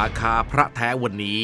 ราคาพระแท้วันนี้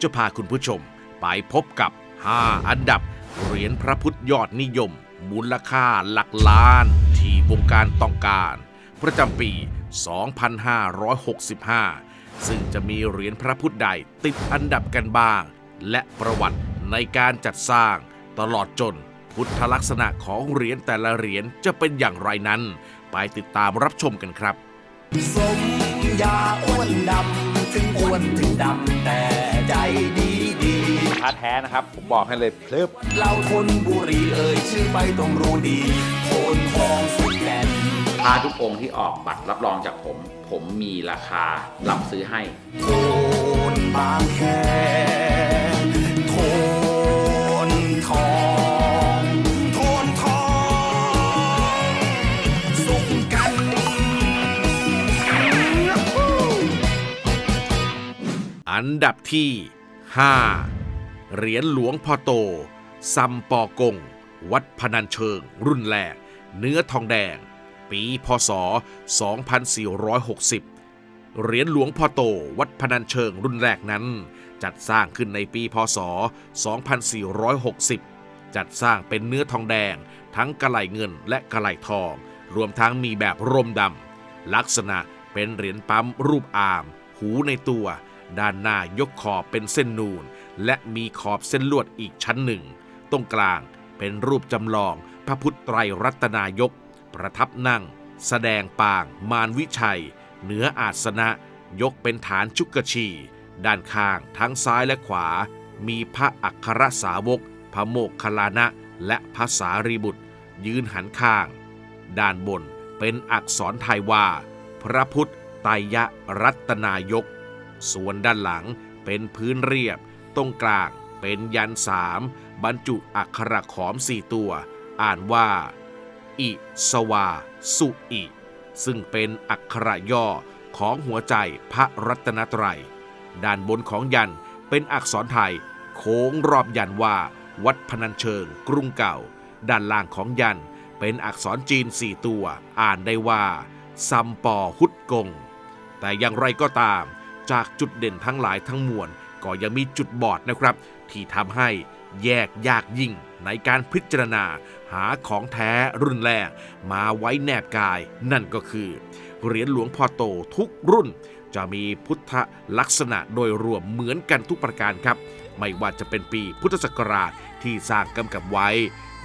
จะพาคุณผู้ชมไปพบกับ 5 อันดับ เหรียญพระพุทธยอดนิยม มูลค่าหลักล้าน ที่วงการต้องการ ประจำปี 2565 ซึ่งจะมีเหรียญพระพุทธใดติดอันดับกันบ้าง และประวัติในการจัดสร้าง ตลอดจนพุทธลักษณะของเหรียญแต่ละเหรียญจะเป็นอย่างไรนั้น ไปติดตามรับชมกันครับ สมยาอ้วนดำ ถึงอ้วนถึงดำแต่ใจดีดีพระแท้นะครับ ผมบอกให้เลยเพลิบเราทนบุรีเอ่ยชื่อไปต้องรู้ดีโคนทองสุดแก่นพระทุกองค์ที่ออกบัตรรับรองจากผม ผมมีราคารับซื้อให้โทนบางแคโทนทอง อันดับที่ 5 เหรียญหลวงพ่อโต ซัมปอกง วัดพนัญเชิง รุ่นแรก เนื้อทองแดง ปีพศ 2460 เหรียญหลวงพ่อโต วัดพนัญเชิงรุ่นแรกนั้น จัดสร้างขึ้นในปีพศ 2460 จัดสร้างเป็นเนื้อทองแดง ทั้งกระไหลเงินและกระไหลทอง รวมทั้งมีแบบร่มดำลักษณะเป็นเหรียญปั๊มรูปอาม หูในตัว ด้านหน้ายกขอบเป็นเส้นนูน และมีขอบเส้นลวดอีกชั้นหนึ่ง ตรงกลางเป็นรูปจำลองพระพุทธไตรรัตนายก ประทับนั่ง แสดงปาง มารวิชัย เหนืออาสนะ ยกเป็นฐานชุกชี ด้านข้างทั้งซ้ายและขวา มีพระอัครสาวก พระโมกขลานะ และพระสารีบุตร ยืนหันข้าง ด้านบนเป็นอักษรไทยว่า พระพุทธไตยรัตนายก ส่วนด้านหลังเป็นพื้นเรียบ ตรงกลางเป็นยันสามบรรจุอักขระขอมสี่ตัว อ่านว่า อิสวา สุอิ ซึ่งเป็นอักขระย่อของหัวใจพระรัตนตรัย ด้านบนของยันเป็นอักษรไทย โค้งรอบยันว่า วัดพนัญเชิง กรุงเก่า ด้านล่างของยันเป็นอักษรจีนสี่ตัว อ่านได้ว่าซัมปอฮุดกง แต่อย่างไรก็ตาม จากจุดเด่นทั้งหลายทั้งมวลก็ยังมีจุดบอดนะครับ ที่ทำให้แยกยากยิ่งในการพิจารณา หาของแท้รุ่นแรก มาไว้แนบกาย นั่นก็คือเหรียญหลวงพ่อโตทุกรุ่น จะมีพุทธลักษณะโดยรวมเหมือนกันทุกประการครับ ไม่ว่าจะเป็นปีพุทธศักราชที่สร้างกำกับไว้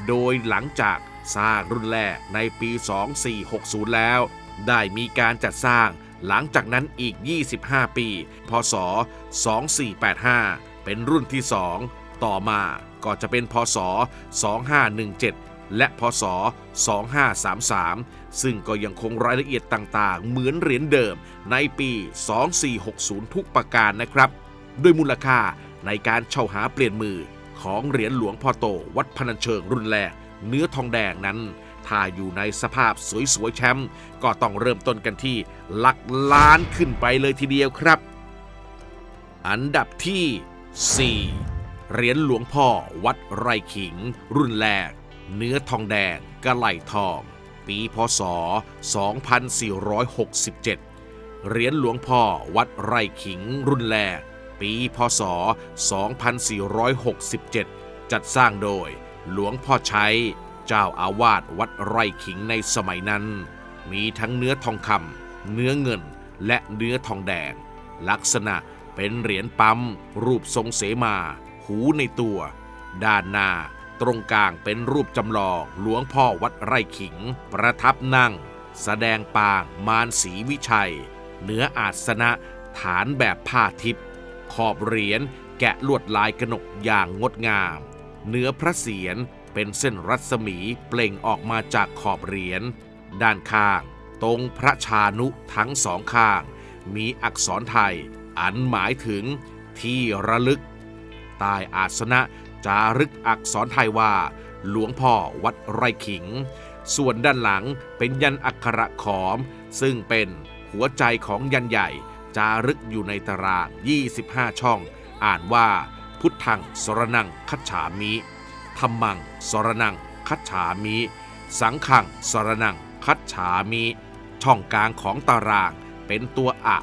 โดยหลังจากสร้างรุ่นแรกในปี 2460 แล้ว ได้มีการจัดสร้าง หลังจากนั้นอีก 25 ปี พศ 2485 เป็นรุ่นที่ 2 ต่อมาก็จะเป็นพศ 2517 และพศ 2533 ซึ่งก็ยังคงรายละเอียดต่างๆ เหมือนเหรียญเดิมในปี 2460 ทุกประการนะครับ ด้วยมูลค่าในการเช่าหาเปลี่ยนมือของเหรียญหลวงพ่อโตวัดพนัญเชิงรุ่นแรกเนื้อทองแดงนั้น ถ้าอยู่ในสภาพสวยๆแชมป์ก็ต้องเริ่มต้นกันที่หลักล้านขึ้นไปเลยทีเดียวครับ อันดับที่ 4 เหรียญหลวงพ่อวัดไร่ขิง รุ่นแรก เนื้อทองแดงกระไหลทอง ปีพศ 2467 เหรียญหลวงพ่อวัดไร่ขิง รุ่นแรก ปีพศ 2467 จัดสร้างโดยหลวงพ่อใช้ เจ้าอาวาสวัดไร่ขิงในสมัยนั้น มีทั้งเนื้อทองคำเนื้อเงินและเนื้อทองแดง ลักษณะเป็นเหรียญปั๊ม รูปทรงเสมา หูในตัว ด้านหน้า ตรงกลางเป็นรูปจำลองหลวงพ่อวัดไร่ขิง ประทับนั่ง แสดงปางมารศรีวิชัย เหนืออาสนะฐานแบบผ้าทิพย์ขอบเหรียญแกะลวดลายกนกอย่างงดงาม เนื้อพระเศียร เป็นเส้นรัศมีเปล่งออกมาจากขอบเหรียญด้านข้าง ตรงพระชานุทั้งสองข้าง มีอักษรไทย อันหมายถึงที่ระลึก ใต้อาสนะจารึกอักษรไทยว่า หลวงพ่อวัดไร่ขิง ส่วนด้านหลังเป็นยันอักขระขอม ซึ่งเป็นหัวใจของยันใหญ่ จารึกอยู่ในตาราง 25 ช่อง อ่านว่า พุทธังสรนังคัจฉามิ ธรรมัง สรนัง คัจฉามิ สังขัง สรนัง คัจฉามิ ช่องกลางของตารางเป็นตัวอะ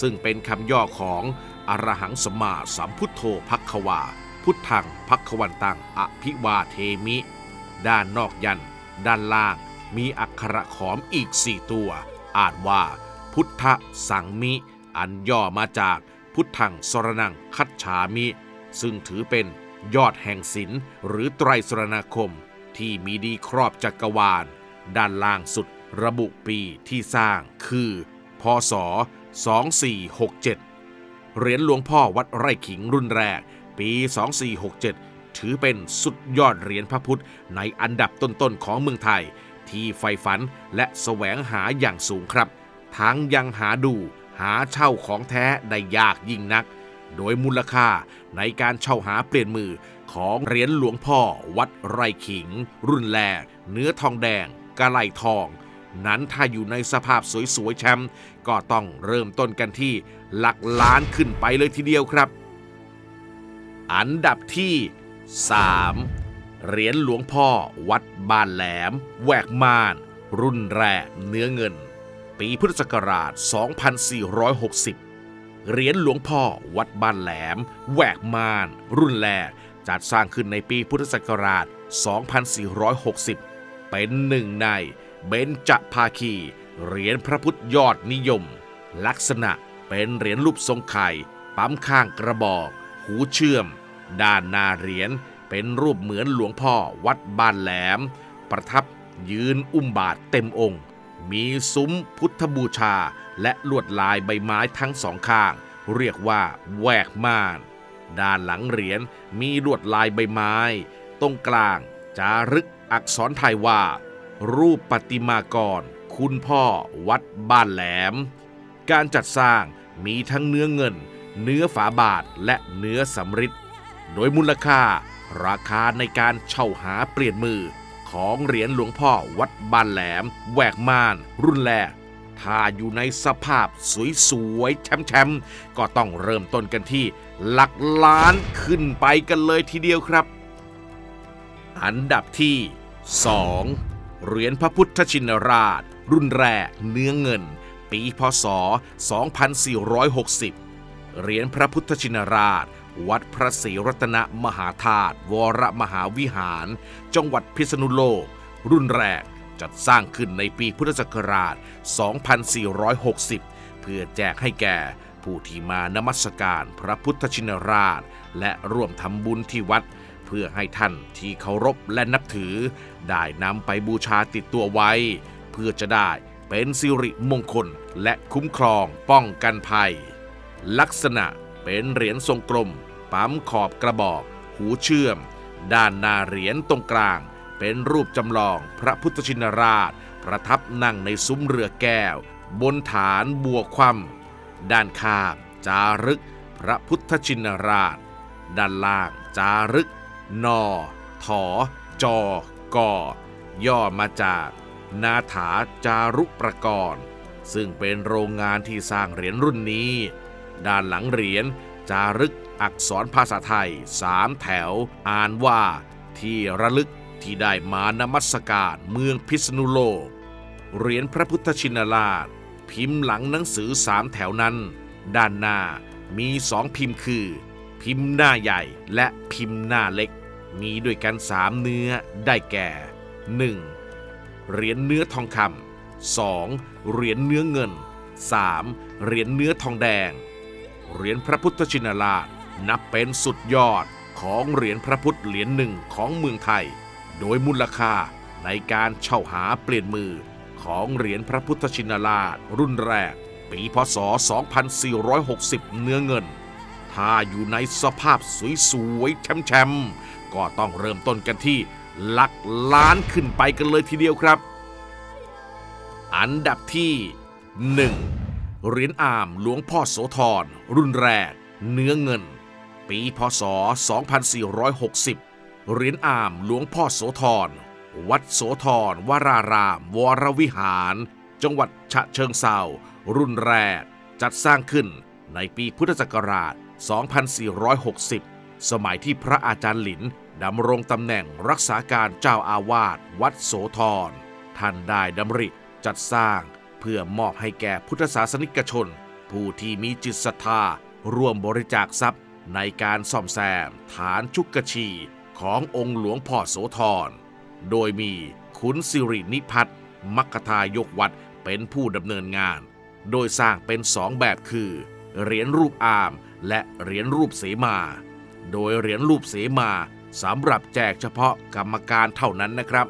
ซึ่งเป็นคำย่อของอรหังสมมาสัมพุทโธพักควา พุทธังพักวันตังอภิวาเทมิ ด้านนอกยัน ด้านล่าง มีอักขระขอมอีกสี่ตัว อ่านว่า พุทธสังมิ อันย่อมาจากพุทธังสรนังคัจฉามิ ซึ่งถือเป็น ยอดแห่งศิลหรือไตรสรณคม ที่มีดีครอบจักรวาล ด้านล่างสุดระบุปีที่สร้างคือ พศ 2467 เหรียญหลวงพ่อวัดไร่ขิงรุ่นแรก ปี 2467 ถือเป็นสุดยอดเหรียญพระพุทธในอันดับต้นๆของเมืองไทย ที่ใฝ่ฝันและแสวงหาอย่างสูงครับ ทั้งยังหาดูหาเช่าของแท้ได้ยากยิ่งนัก โดยมูลค่าในการเช่าหาเปลี่ยนมือของเหรียญหลวงพ่อวัดไร่ขิง รุ่นแรก เนื้อทองแดง กะไหลทอง นั้นถ้าอยู่ในสภาพสวยๆแชมป์ก็ต้องเริ่มต้นกันที่หลักล้านขึ้นไปเลยทีเดียวครับ อันดับที่ 3 เหรียญหลวงพ่อวัดบ้านแหลมแหวกม่าน รุ่นแรกเนื้อเงิน ปีพุทธศักราช 2460 เหรียญหลวงพ่อ วัดบ้านแหลม แหวกม่าน รุ่นแรกจัดสร้างขึ้นในปีพุทธศักราช 2460 เป็นหนึ่งในเบญจภาคี เหรียญพระพุทธยอดนิยม ลักษณะเป็นเหรียญรูปทรงไข่ ปั๊มข้างกระบอก หูเชื่อม ด้านหน้าเหรียญเป็นรูปเหมือนหลวงพ่อวัดบ้านแหลม ประทับยืนอุ้มบาทเต็มองค์ มีซุ้มพุทธบูชา และลวดลายใบไม้ทั้งสองข้าง เรียกว่าแหวกม่าน ด้านหลังเหรียญมีลวดลายใบไม้ ตรงกลางจารึกอักษรไทยว่า รูปปฏิมากร คุณพ่อวัดบ้านแหลม การจัดสร้างมีทั้งเนื้อเงิน เนื้อฝาบาทและเนื้อสำริดโดยมูลค่า ราคาในการเช่าหาเปลี่ยนมือ ของเหรียญหลวงพ่อวัดบ้านแหลม แหวกม่าน รุ่นแรก ถ้าอยู่ในสภาพสวยๆแชมป์ๆก็ต้องเริ่มต้นกันที่หลักล้านขึ้นไปกันเลยทีเดียวครับ อันดับที่ 2 เหรียญพระพุทธชินราช รุ่นแรกเนื้อเงิน ปีพศ 2460 เหรียญพระพุทธชินราช วัดพระศรีรัตนมหาธาตุวรมหาวิหาร จังหวัดพิษณุโลก รุ่นแรกจัดสร้างขึ้นในปีพุทธศักราช 2460 เพื่อแจกให้แก่ผู้ที่มานมัสการพระพุทธชินราช และร่วมทำบุญที่วัด เพื่อให้ท่านที่เคารพและนับถือ ได้นำไปบูชาติดตัวไว้ เพื่อจะได้เป็นสิริมงคลและคุ้มครองป้องกันภัย ลักษณะ เป็นเหรียญทรงกลม ปั๊มขอบกระบอก หูเชื่อม ด้านหน้าเหรียญตรงกลาง เป็นรูปจำลองพระพุทธชินราช ประทับนั่งในซุ้มเรือแก้ว บนฐานบัวคว่ำด้านข้างจารึก พระพุทธชินราช ด้านล่างจารึก นอถอจอกอย่อมาจาก นาถาจารุประกรณ์ซึ่งเป็นโรงงานที่สร้างเหรียญรุ่นนี้ ด้านหลังเหรียญจารึกอักษรภาษาไทยสามแถว อ่านว่า ที่ระลึกที่ได้มานมัสการเมืองพิษณุโลก เหรียญพระพุทธชินราช พิมพ์หลังหนังสือสามแถวนั้น ด้านหน้ามีสองพิมพ์คือ พิมพ์หน้าใหญ่และพิมพ์หน้าเล็ก มีด้วยกันสามเนื้อได้แก่ 1. เหรียญเนื้อทองคำ 2. เหรียญเนื้อเงิน 3. เหรียญเนื้อทองแดง เหรียญพระพุทธชินราช นับเป็นสุดยอดของเหรียญพระพุทธเหรียญหนึ่งของเมืองไทย โดยมูลค่าในการเช่าหาเปลี่ยนมือของเหรียญพระพุทธชินราช รุ่นแรก ปีพศ 2460 เนื้อเงิน ถ้าอยู่ในสภาพสวยๆแชมๆก็ต้องเริ่มต้นกันที่หลักล้านขึ้นไปกันเลยทีเดียวครับ อันดับที่ 1 เหรียญอามหลวงพ่อโสธรรุ่นแรก เนื้อเงิน ปีพศ 2460 เหรียญอามหลวงพ่อโสธรวัดโสธรวราราม วรวิหาร จังหวัดฉะเชิงเซารุ่นแรก จัดสร้างขึ้นในปีพุทธศักราช 2460 สมัยที่พระอาจารย์หลินดำรงตำแหน่งรักษาการเจ้าอาวาสวัดโสธรท่านได้ดำริจัดสร้าง เพื่อมอบให้แก่พุทธศาสนิกชน ผู้ที่มีจิตศรัทธา ร่วมบริจาคทรัพย์ ในการซ่อมแซม ฐานชุกกชีขององค์หลวงพ่อโสธร โดยมีขุนสิรินิพัฒน์มัคทายกวัดเป็นผู้ดำเนินงาน โดยสร้างเป็นสองแบบคือ เหรียญรูปอามและเหรียญรูปเสมา โดยเหรียญรูปเสมาสำหรับแจกเฉพาะกรรมการเท่านั้นนะครับ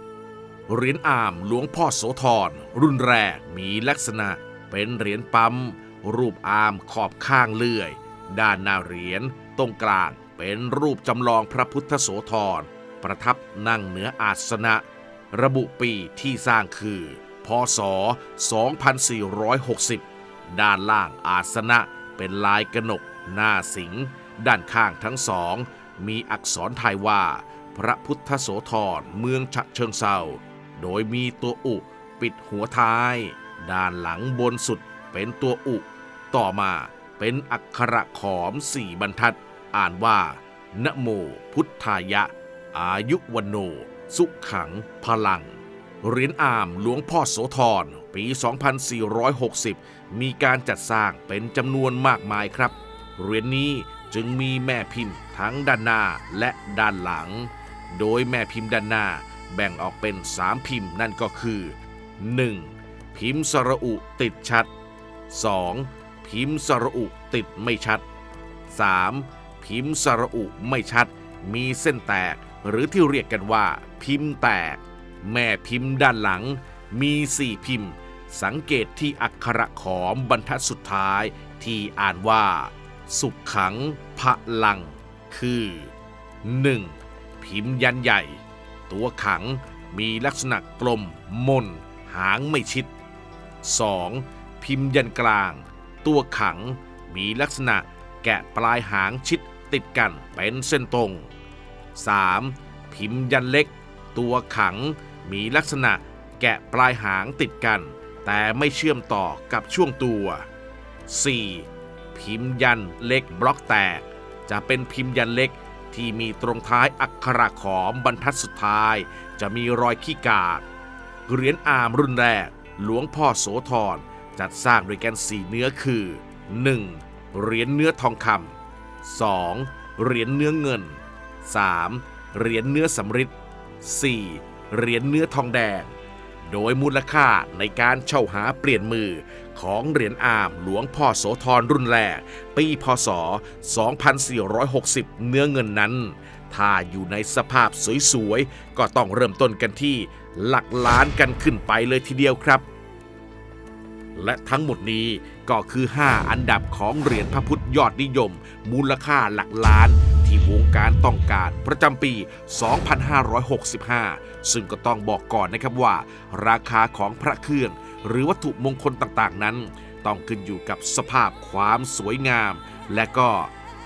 เหรียญอามหลวงพ่อโสธรรุ่นแรกมีลักษณะเป็นเหรียญปั๊ม รูปอามขอบข้างเลื่อย ด้านหน้าเหรียญตรงกลางเป็นรูปจำลองพระพุทธโสธรประทับนั่งเหนืออาสนะ ระบุปีที่สร้างคือ พศ 2460 ด้านล่างอาสนะเป็นลายกนกหน้าสิง ด้านข้างทั้งสอง มีอักษรไทยว่า พระพุทธโสธรเมืองฉะเชิงเซา โดยมีตัวอุปิดหัวท้าย ด้านหลังบนสุดเป็นตัวอุ ต่อมาเป็นอักขระขอมสี่บรรทัด อ่านว่า นะโมพุทธายะ อายุวันโน สุขขังพลังเหรียญอามหลวงพ่อโสธรปี 2460 มีการจัดสร้างเป็นจำนวนมากมายครับ เหรียญนี้จึงมีแม่พิมพ์ทั้งด้านหน้าและด้านหลัง โดยแม่พิมพ์ด้านหน้า แบ่งออกเป็น 3 พิมพ์นั่นก็คือ 1. พิมพ์สระอุติดชัด 2. พิมพ์สระอุติดไม่ชัด 3. พิมพ์สระอุไม่ชัด มีเส้นแตกหรือที่เรียกกันว่า พิมพ์แตก แม่พิมพ์ด้านหลัง มีสี่พิมพ์ สังเกตที่อักขระขอมบรรทัดสุดท้ายที่อ่านว่า สุขขังพลัง คือ 1. พิมพ์ยันใหญ่ ตัวขังมีลักษณะกลมมนหางไม่ชิด 2. พิมพ์ยันกลาง ตัวขังมีลักษณะแกะปลายหางชิดติดกันเป็นเส้นตรง 3. พิมพ์ยันเล็ก ตัวขังมีลักษณะแกะปลายหางติดกัน แต่ไม่เชื่อมต่อกับช่วงตัว 4. พิมพ์ยันเล็กบล็อกแตก จะเป็นพิมพ์ยันเล็ก ที่มีตรงท้ายอักขระขอมบรรทัดสุดท้าย จะมีรอยขี้กากเหรียญอามรุ่นแรก หลวงพ่อโสธรจัดสร้างโดยแกนสีเนื้อคือ 1. เหรียญเนื้อทองคำ 2. เหรียญเนื้อเงิน 3. เหรียญเนื้อสำริด 4. เหรียญเนื้อทองแดง โดยมูลค่าในการเช่าหาเปลี่ยนมือ ของเหรียญอามหลวงพ่อโสธรรุ่นแรก ปีพศ 2460 เนื้อเงินนั้น ถ้าอยู่ในสภาพสวยๆ ก็ต้องเริ่มต้นกันที่หลักล้านกันขึ้นไปเลยทีเดียวครับ และทั้งหมดนี้ก็คือ 5 อันดับของเหรียญพระพุทธยอดนิยม มูลค่าหลักล้านที่วงการต้องการประจำปี 2565 ซึ่งก็ต้องบอกก่อนนะครับว่า ราคาของพระเครื่อง หรือวัตถุมงคลต่างๆ นั้น ต้องขึ้นอยู่กับสภาพความสวยงาม และก็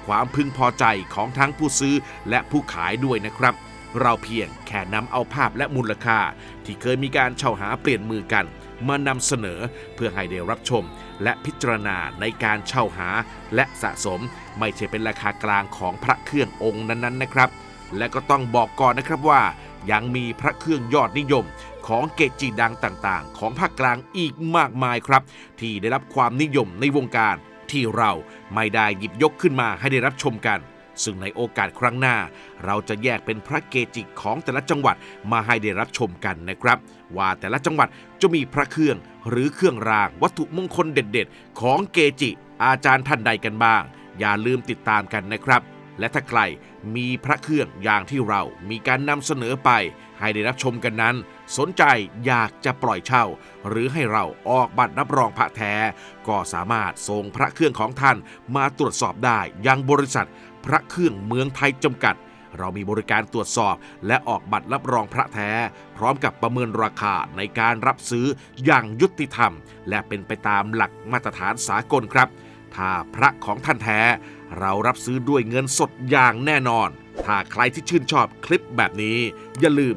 ความพึงพอใจของทั้งผู้ซื้อและผู้ขายด้วยนะครับ เราเพียงแค่นำเอาภาพและมูลค่า ที่เคยมีการเช่าหาเปลี่ยนมือกัน มานำเสนอเพื่อให้ได้รับชม และพิจารณาในการเช่าหาและสะสม ไม่ใช่เป็นราคากลางของพระเครื่ององค์นั้นๆนะครับ และก็ต้องบอกก่อนนะครับว่ายังมีพระเครื่องยอดนิยม ของเกจิดังต่างๆ ของภาคกลางอีกมากมายครับ ที่ได้รับความนิยมในวงการที่เราไม่ได้หยิบยกขึ้นมาให้ได้รับชมกัน ซึ่งในโอกาสครั้งหน้า เราจะแยกเป็นพระเกจิของแต่ละจังหวัดมาให้ได้รับชมกันนะครับ ว่าแต่ละจังหวัดจะมีพระเครื่องหรือเครื่องรางวัตถุมงคลเด็ดๆ ของเกจิอาจารย์ท่านใดกันบ้าง อย่าลืมติดตามกันนะครับ และถ้าใครมีพระเครื่องอย่างที่เรามีการนำเสนอไป ให้ได้รับชมกันนั้น สนใจอยากจะปล่อยเช่า หรือให้เราออกบัตรรับรองพระแท้ ก็สามารถส่งพระเครื่องของท่านมาตรวจสอบได้ยังบริษัท พระเครื่องเมืองไทยจำกัด เรามีบริการตรวจสอบ และออกบัตรรับรองพระแท้ พร้อมกับประเมินราคาในการรับซื้ออย่างยุติธรรม และเป็นไปตามหลักมาตรฐานสากลครับ ถ้าพระของท่านแท้ เรารับซื้อด้วยเงินสดอย่างแน่นอน ถ้าใครที่ชื่นชอบคลิปแบบนี้ อย่าลืม